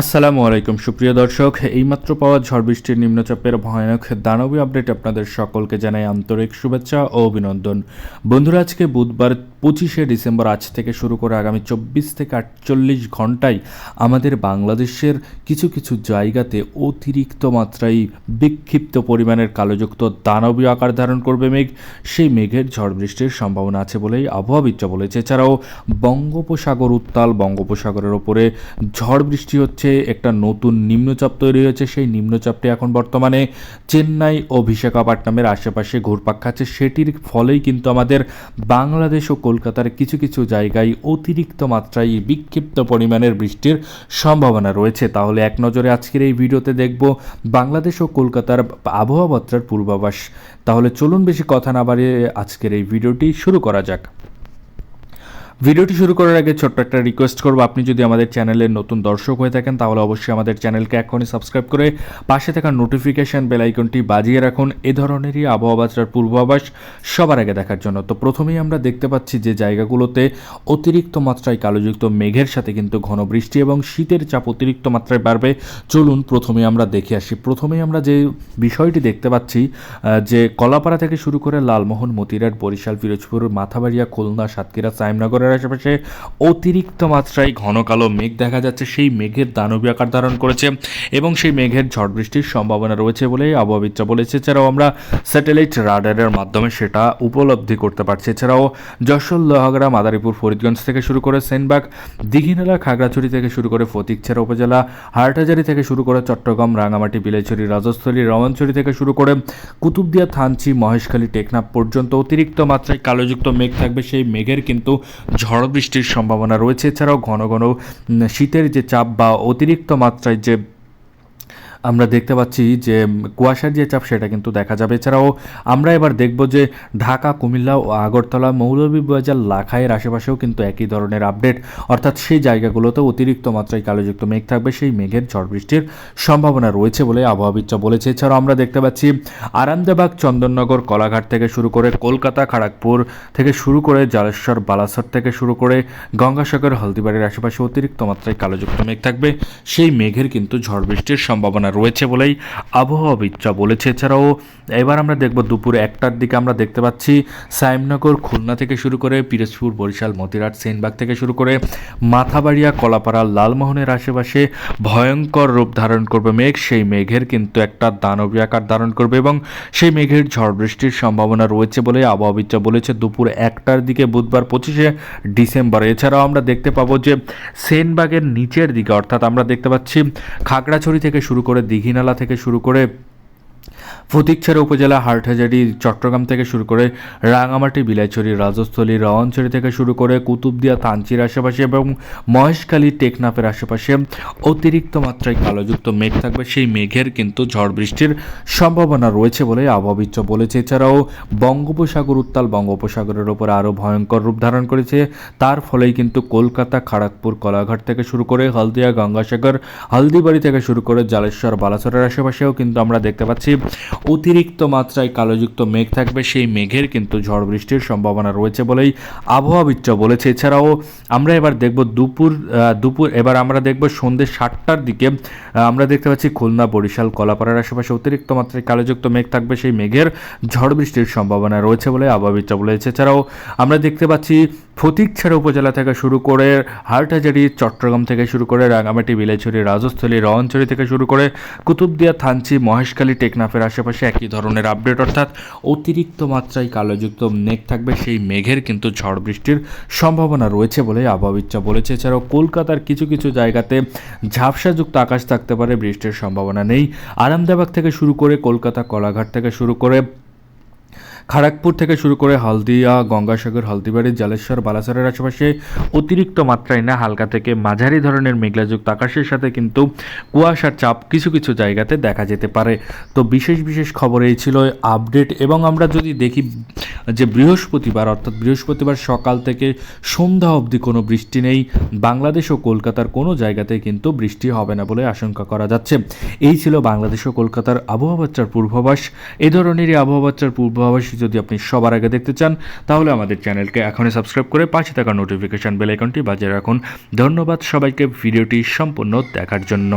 আসসালামু আলাইকুম, সুপ্রিয় দর্শক। এইমাত্র পাওয়া ঝড় বৃষ্টির নিম্নচাপের ভয়ানক দানবী আপডেট আপনাদের সকলকে জানাই আন্তরিক শুভেচ্ছা ও অভিনন্দন। বন্ধুরা, আজকে বুধবার পঁচিশে ডিসেম্বর আজ থেকে শুরু করে আগামী চব্বিশ থেকে আটচল্লিশ ঘন্টায় আমাদের বাংলাদেশের কিছু কিছু জায়গাতে অতিরিক্ত মাত্রায় বিক্ষিপ্ত পরিমাণের কালোযুক্ত দানবীয় আকার ধারণ করবে মেঘ। সেই মেঘের ঝড় বৃষ্টির সম্ভাবনা আছে বলেই আবহাওয়াবিদরা বলেছে। এছাড়াও বঙ্গোপসাগর উত্তাল, বঙ্গোপসাগরের ওপরে ঝড় বৃষ্টি হচ্ছে, একটা নতুন নিম্নচাপ তৈরি হয়েছে। সেই নিম্নচাপটি এখন বর্তমানে চেন্নাই ও বিশাখাপট্টনামের আশেপাশে ঘুরপাক খাচ্ছে। সেটির ফলেই কিন্তু আমাদের বাংলাদেশ ও কলকাতার কিছু কিছু জায়গায় অতিরিক্ত মাত্রায় বিক্ষিপ্ত পরিমাণের বৃষ্টির সম্ভাবনা রয়েছে। তাহলে এক নজরে আজকের এই ভিডিওতে দেখব বাংলাদেশ ও কলকাতার আবহাওয়া বার্তার পূর্বাভাস। তাহলে চলুন বেশি কথা না বাড়িয়ে আজকের এই ভিডিওটি শুরু করা যাক। ভিডিওটি শুরু করার আগে ছোট্ট একটা রিকোয়েস্ট করব। আপনি যদি আমাদের চ্যানেলের নতুন দর্শক হয়ে থাকেন, তাহলে অবশ্যই আমাদের চ্যানেলকে এখনই সাবস্ক্রাইব করে পাশে থাকা নোটিফিকেশান বেল আইকনটি বাজিয়ে রাখুন। এ ধরনেরই আবহাওয়া বাজার পূর্বাভাস সবার আগে দেখার জন্য। তো প্রথমেই আমরা দেখতে পাচ্ছি যে জায়গাগুলোতে অতিরিক্ত মাত্রায় কালোযুক্ত মেঘের সাথে কিন্তু ঘন বৃষ্টি এবং শীতের চাপ অতিরিক্ত মাত্রায় বাড়বে। চলুন প্রথমে আমরা দেখে আসি। প্রথমেই আমরা যে বিষয়টি দেখতে পাচ্ছি যে কলাপাড়া থেকে শুরু করে লালমোহন মতিরাট বরিশাল পিরোজপুর মাথাবাড়িয়া, খুলনা, সাতক্ষীরা সাইমনগরের আশেপাশে অতিরিক্ত মাত্রায় ঘন কালো মেঘ দেখা যাচ্ছে। সেই মেঘের দানবী আকার ধারণ করেছে এবং সেই মেঘের ঝড় বৃষ্টির সম্ভাবনা রয়েছে বলে আবহাওয়াবিদরা বলেছে। এছাড়াও আমরা স্যাটেলাইট রাডারের মাধ্যমে সেটা উপলব্ধি করতে পারছি। এছাড়াও যশোর, লোহাগড়া, মাদারীপুর, ফরিদগঞ্জ থেকে শুরু করে সেনবাগ, দিঘিনালা, খাগড়াছড়ি থেকে শুরু করে ফতিকছড়া উপজেলা, হাটহাজারি থেকে শুরু করে চট্টগ্রাম রাঙামাটি বিলাইছড়ি রাজস্থলী রমনছড়ি থেকে শুরু করে কুতুবদিয়া, থানচি, মহেশখালী, টেকনাফ পর্যন্ত অতিরিক্ত মাত্রায় কালোযুক্ত মেঘ থাকবে। সেই মেঘের কিন্তু ঝড় বৃষ্টির সম্ভাবনা রয়েছে। এছাড়াও ঘন ঘন শীতের যে চাপ বা অতিরিক্ত মাত্রায় যে আমরা দেখতে পাচ্ছি যে কুয়াশার যে চাপ সেটা কিন্তু দেখা যাবে। এছাড়াও আমরা এবার দেখব যে ঢাকা, কুমিল্লা ও আগরতলা, মৌলভীবাজার, লাখাইয়ের আশেপাশেও কিন্তু একই ধরনের আপডেট। অর্থাৎ সেই জায়গাগুলোতে অতিরিক্ত মাত্রায় কালোযুক্ত মেঘ থাকবে। সেই মেঘের ঝড় বৃষ্টির সম্ভাবনা রয়েছে বলে আবহাওয়াবিদরা বলেছে। এছাড়াও আমরা দেখতে পাচ্ছি আরামদাবাগ, চন্দননগর, কলাঘাট থেকে শুরু করে কলকাতা, খড়গপুর থেকে শুরু করে জালেশ্বর, বালাসর থেকে শুরু করে গঙ্গাসাগর, হলদিবাড়ির আশেপাশে অতিরিক্ত মাত্রায় কালোযুক্ত মেঘ থাকবে। সেই মেঘের কিন্তু ঝড় বৃষ্টির সম্ভাবনা রয়েছে বলেই আবহাওয়াবিদরা বলেছে। এছাড়াও এবার আমরা দেখব দুপুর একটার দিকে আমরা দেখতে পাচ্ছি সাইমনগর, খুলনা থেকে শুরু করে পিরোজপুর, বরিশাল, মতিরাট, সেনবাগ থেকে শুরু করে মাথাবাড়িয়া, কলাপাড়া, লালমোহনের আশেপাশে ভয়ঙ্কর রূপ ধারণ করবে মেঘ। সেই মেঘের কিন্তু একটা দানবী আকার ধারণ করবে এবং সেই মেঘের ঝড় বৃষ্টির সম্ভাবনা রয়েছে বলে আবহাওয়াবিদরা বলেছে। দুপুর একটার দিকে বুধবার পঁচিশে ডিসেম্বর। এছাড়াও আমরা দেখতে পাবো যে সেনবাগের নিচের দিকে অর্থাৎ আমরা দেখতে পাচ্ছি খাগড়াছড়ি থেকে শুরু করে দীঘিনালা থেকে শুরু করে ফটিকছড়া উপজেলা হাটহাজারি, চট্টগ্রাম থেকে শুরু করে রাঙামাটি, বিলাইছড়ি, রাজস্থলী রওয়ানছড়ি থেকে শুরু করে কুতুবদিয়া তাঞ্চির আশেপাশে এবং মহেশখালী, টেকনাফের আশেপাশে অতিরিক্ত মাত্রায় কালোযুক্ত মেঘ থাকবে। সেই মেঘের কিন্তু ঝড় বৃষ্টির সম্ভাবনা রয়েছে বলে আবহাওয়াবিদরা বলেছে। এছাড়াও বঙ্গোপসাগর উত্তাল বঙ্গোপসাগরের ওপর আরও ভয়ঙ্কর রূপ ধারণ করেছে। তার ফলেই কিন্তু কলকাতা খড়গপুর কলাঘাট থেকে শুরু করে হলদিয়া, গঙ্গাসাগর, হলদিবাড়ি থেকে শুরু করে জালেশ্বর, বালাসরের আশেপাশেও কিন্তু আমরা দেখতে পাচ্ছি অতিরিক্ত মাত্রায় কালোযুক্ত মেঘ থাকবে, সেই মেঘের কিন্তু ঝড় বৃষ্টির সম্ভাবনা রয়েছে বলেই আবহাওয়াবিদরা বলেছে। এছাড়াও আমরা এবার দেখব দুপুর দুপুর, এবার আমরা দেখব সন্ধ্যে সাতটার দিকে আমরা দেখতে পাচ্ছি খুলনা, বরিশাল, কলাপাড়ার আশেপাশে অতিরিক্ত মাত্রায় কালোযুক্ত মেঘ থাকবে, সেই মেঘের ঝড় বৃষ্টির সম্ভাবনা রয়েছে বলে আবহাওয়াবিদরা বলেছে। এছাড়াও আমরা দেখতে পাচ্ছি ফটিকছড়া উপজেলা থেকে শুরু করে হাটহাজারি, চট্টগ্রাম থেকে শুরু করে রাঙামাটি বিলাইছড়ি রাজস্থলী রওয়ানছড়ি থেকে শুরু করে কুতুবদিয়া, থানচি, মহেশখালী, টেকনাফের আশেপাশে একই ধরনের আপডেট। অর্থাৎ অতিরিক্ত মাত্রায় কালোযুক্ত মেঘ থাকবে, সেই মেঘের কিন্তু ঝড় বৃষ্টির সম্ভাবনা রয়েছে বলে আবহাওয়াবিদরা বলেছে। এছাড়াও কলকাতার কিছু কিছু জায়গাতে ঝাপসাযুক্ত আকাশ থাকতে পারে, বৃষ্টির সম্ভাবনা নেই। আরামদাবাগ থেকে শুরু করে কলকাতা, কলাঘাট থেকে শুরু করে খড়গপুর থেকে শুরু করে হলদিয়া, গঙ্গাসাগর, হলদিবাড়ি, জালেশ্বর, বালাসরের আশেপাশে অতিরিক্ত মাত্রায় না, হালকা থেকে মাঝারি ধরনের মেঘলাযুক্ত আকাশের সাথে কিন্তু কুয়াশার চাপ কিছু কিছু জায়গাতে দেখা যেতে পারে। তো বিশেষ বিশেষ খবর এই ছিল আপডেট এবং আমরা যদি দেখি যে বৃহস্পতিবার, অর্থাৎ বৃহস্পতিবার সকাল থেকে সন্ধ্যা অবধি কোনো বৃষ্টি নেই। বাংলাদেশ ও কলকাতার কোনো জায়গাতে কিন্তু বৃষ্টি হবে না বলে আশঙ্কা করা যাচ্ছে। এই ছিল বাংলাদেশ ও কলকাতার আবহাওয়া বাচ্চার পূর্বাভাস। এই ধরনেরই আবহাওয়া বাচ্চার পূর্বাভাস যদি আপনি সবার আগে দেখতে চান, তাহলে আমাদের চ্যানেলকে এখনই সাবস্ক্রাইব করে পাশে থাকা নোটিফিকেশান বেল আইকনটি বাজিয়ে রাখুন। ধন্যবাদ সবাইকে ভিডিওটি সম্পূর্ণ দেখার জন্য।